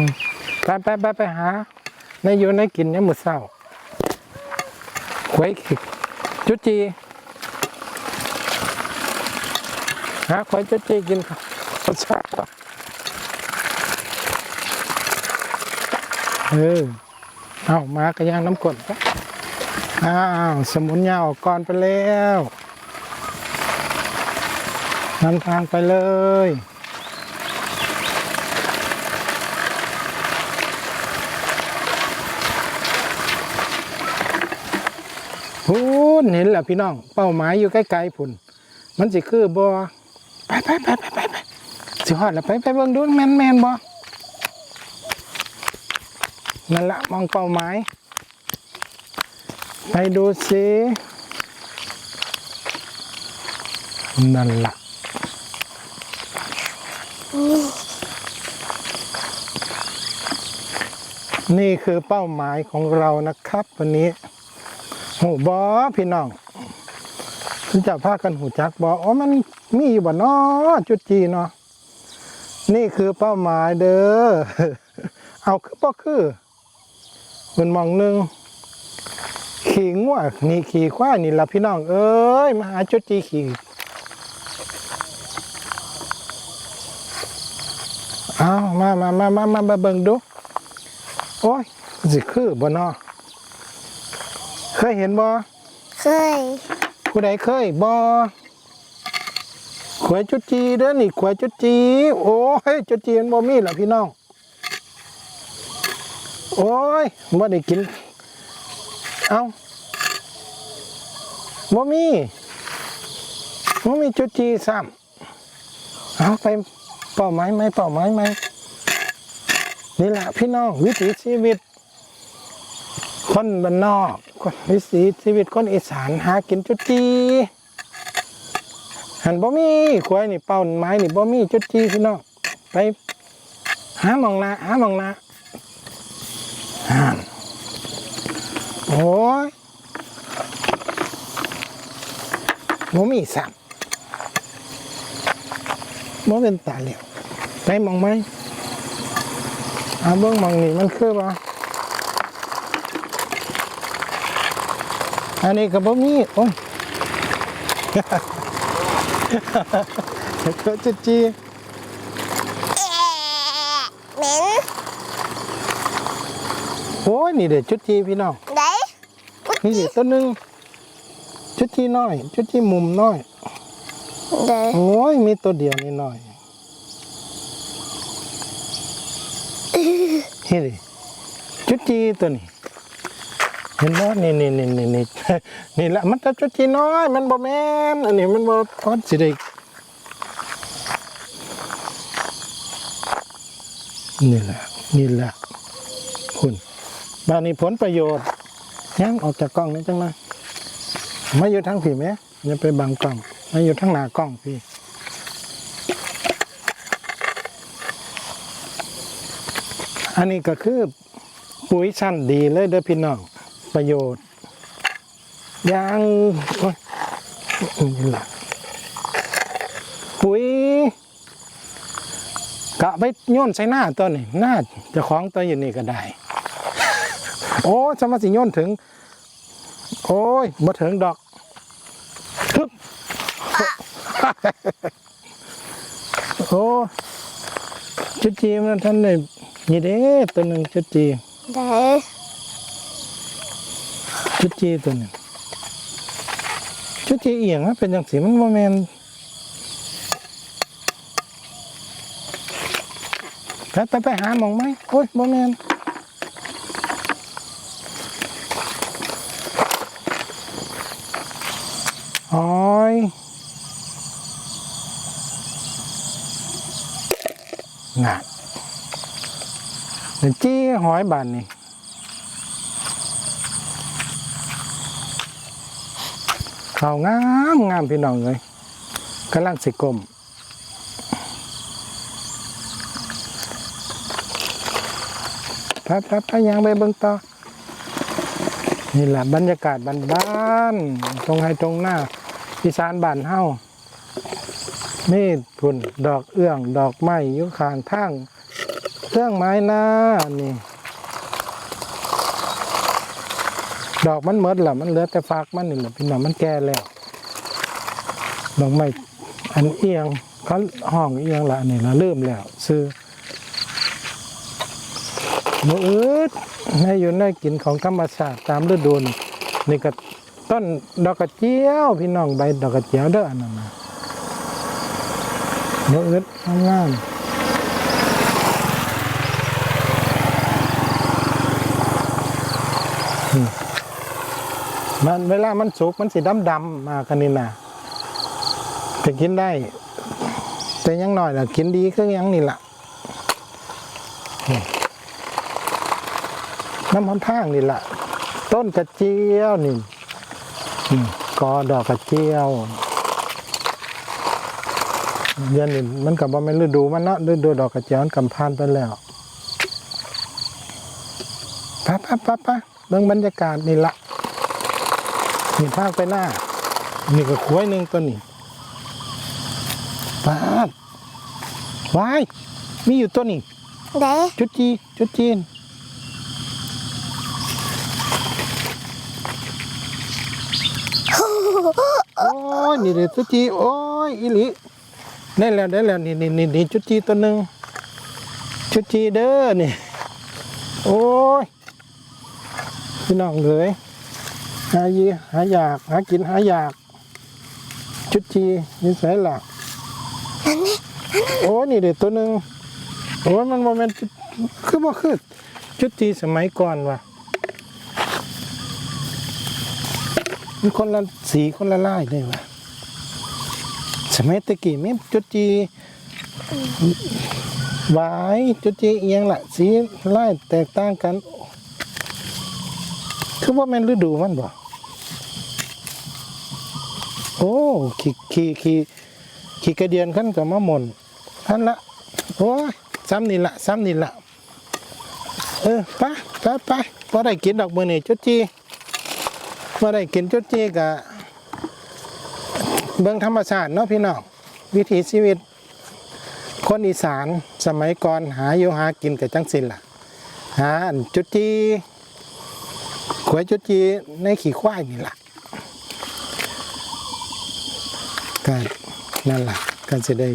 อืมไปไปไปไปหา ในอยู่ในกินเนี่ยมือเศร้าหวยขิกจุจีหาควายจุจีกินครับรสชาเออเอามากระย่างน้ำกรดครับอ้าวสมุนยาออกก่อนไปแล้วนำทางไปเลย พู นเห็นแล้วพี่น้อง เป้าหมายอยู่ใกล้ๆพุ่นมันสิคือบ่ไปไปไปไปไปไปสิฮอดแล้วไปไปเบิ่งดูแมนแมนบ่นั่นละมองเป้าหมาย ไปดูสินั่นละนี่คือเป้าหมายของเรานะครับ วันนี้ หูบอพี่น้องคุณจะพากันหูจักบออ๋อมันมีอยู่บ่เนาะจุดจีเนาะนี่คือเป้าหมายเด้อเอาคือบ่คือมันมองหนึ่งขี่ง่วนี่ขี่ควายนี่ละพี่น้อง เอ้ยมาหาจุดจีขี่เอามามามามามามาเบิ่งดู โอ้ยสิคือบ่เนาะ เคยเห็นบ่เคย ผู้ใดเคยบ่ขวายจุดจีเด้อนี่ขวายจุดจี โอ้ยจุดจีมันบ่มีหรอพี่น้อง โอ้ยบ่ได้กิน เอ้าบ่มีบ่มีจุดจีซ้ำเอาไปเป้าหมายไหมเป้าหมายไหมนี่แหละพี่น้องวิถีชีวิต คนบ้านนอกคนวิถีชีวิตคนอีสานหากินจุดจีหันบ่มีควายนี่เป้าไม้นี่บ่มีจุดจีพี่น้องไป หาหมองนาหาหมองนาหานโอ้ยบ่มีสับบ่เป็นตาเหลียวไปมองไหมอาเบิ่งมองนี่มันคือบ่ อันนี้ก็บ่มีโอ้ยเกิดจุดจีแอะเหม็นโอ้ยนี่เด็ดจุดจีพี่น้องไหนนี่เด็ดตัวหนึงจุดจีน้อยจุดจีมุมน้อยไหนโอ้ยมีตัวเดียวนี่น้อยนี่ดิจุดจีตัวนี้ เห็นบ่นี่นี่นี่นี่นี่นี่แหละมันจะจุดจีน้อย มันบ่แม่นอันนี้มันบ่พอสิได้นี่แหละนี่แหละคุณบ้านนี้ผลประโยชน์ยังออกจากกล้องนี่จังนะมาอยู่ทางผีไหมอย่าไปบังกล้องมาอยู่ทางหน้ากล้องพี่อันนี้ก็คือปุ๋ยชั้นดีเลยเด้อพี่น้อง ประโยชน์ยางโอ๊ยนี่ล่ะปุ๋ยกะไปโย่นใส่หน้าตัวนี่หน้าจะคล้องตัวอยู่นี่ก็ได้ โอ้สมาสิโย่นถึง โอ้ยมาถึงดอกทึบโอ้จุดจีมันท่านเลยนี่เด้ตัวหนึ่งจุดจีไหน จุดจีตัวนึ่งจุดจีเอียงนะเป็นอย่างสีมันโมเมนไปไปไปหาหมองไหมโอ้ยโมเมนโอ้ยน่ะเดี๋ยวจี้หอยบานนี่ ขางามงามพี่น้องเลยกำลังสิกลมครับครับพยางไปเบิ่งต่อนี่แหละบรรยากาศบ้านๆตรงไฮตรงหน้าอีสานบ้านเฮานี่พุ่นดอกเอื้อง ดอกไม้อยู่ข้างทางเครื่องไม้หน้านี่ ดอกมันหมดละมันเหลือแต่ฟากมันนี่แหละพี่น้องมันแก่แล้วดอกไม้อันเอียงเขาห้องเอียงละอันนี่ละเริ่มแล้ว ซื้อมืออืดให้อยู่ในกินของธรรมชาติตามฤดูนี่นี่ก็ต้นดอกกระเจียว พี่น้องใบดอกกระเจียวเด้ออันนั้นนะมืออืดงามอืม มันเวลามันสุกมันสีดำดำมากันนี่นะจะกินได้ แต่ยังหน้อยล่ะกินดีคือยังนี่ล่ะน้ำมันทางนี่แหละต้นกระเจียวนี่กอดอกกระเจียวเดือนนี้มันกับว่าไม่ฤดูมันเนาะฤดูดอกกระเจียวมันกำพานไปแล้วปะปะปะปะเรื่องบรรยากาศนี่ละ นี่ภาคไปหน้า นี่ก็ขวยหนึ่งตัวนี้ปาดวาย มีอยู่ตัวนี้เด้จุดจีจุดจีนโอ้ยนี่เด็ดจุดจีโอ้ยอีหลีได้แล้วได้แล้วนี่นี่นี่นี่จุดจีตัวหนึ่งจุดจีเด้อนี่ โอ้ย พี่น้องเลย หายีหาอยาก หากินหาอยากจุดจีนี่ใส่หลักโอ้ยนี่เด็ดตัวหนึ่งโอ้ยมันโมเมนต์คือบ่คือจุดจีสมัยก่อนว่ะมันคนละสีคนละลายเลยวะสมัยตะกี้ไม่จุดจีหวายจุดจีเอียงละสีลายแตกต่างกัน คือว่าแม่นฤดูมันบ่ โอ้ขี่ขี่ขี่ขี่กระเดียนขั้นกับมะมนท่นละโอ้ซ้ำนี่ละซ้ำนี่ละเออไปไปไปพอได้กินดอกมือนี่จุดจีเมื่อได้กินจุดจีกะเบื้องธรรมชาติเนาะพี่น้องวิถีชีวิต คนอีสานสมัยก่อนหาอยู่หากินกับจังสินล่ะหาจุดจีขวยจุดจีในขี่ควายนี่ล่ะ ก็นั่นแหละก็จะได้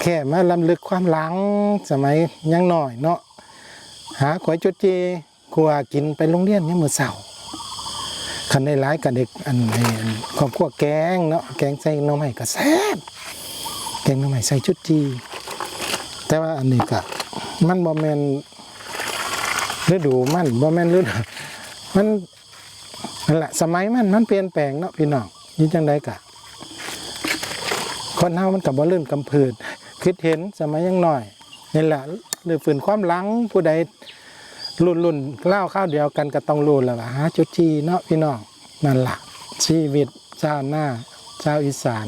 แค่มาลำลึกความหลังสมัยยังหน้อยเนาะหาขวยจุดจีกลัวกินไปโรงเรียนยังมือเสาคันได้ร้ายกับเด็กอันไอ้อันครอบครัวแกงเนาะแกงใส่น้ำใหม่ก็แซ่บแกงน้ำใหม่ใส่ชุดจีแต่ว่าอันนี้ก็มันบ่แมนฤดูมันบ่แมนฤดูมันนั่นแหละสมัยมันมันเปลี่ยนแปลงเนาะพี่น้องยิ่งจังไดกะ คนเฮามันกับบ่ลื่นกำพืดคิดเห็นสมัยยังหน่อยนี่แหละหรือฝืนความหลังผู้ใดรุ่นรุ่นเล่าข้าวเดียวกันก็ต้องรุ่นแล้วล่ะหาจุดจีเนาะพี่น้องนั่นล่ะชีวิตชาวหน้าชาวอีสาน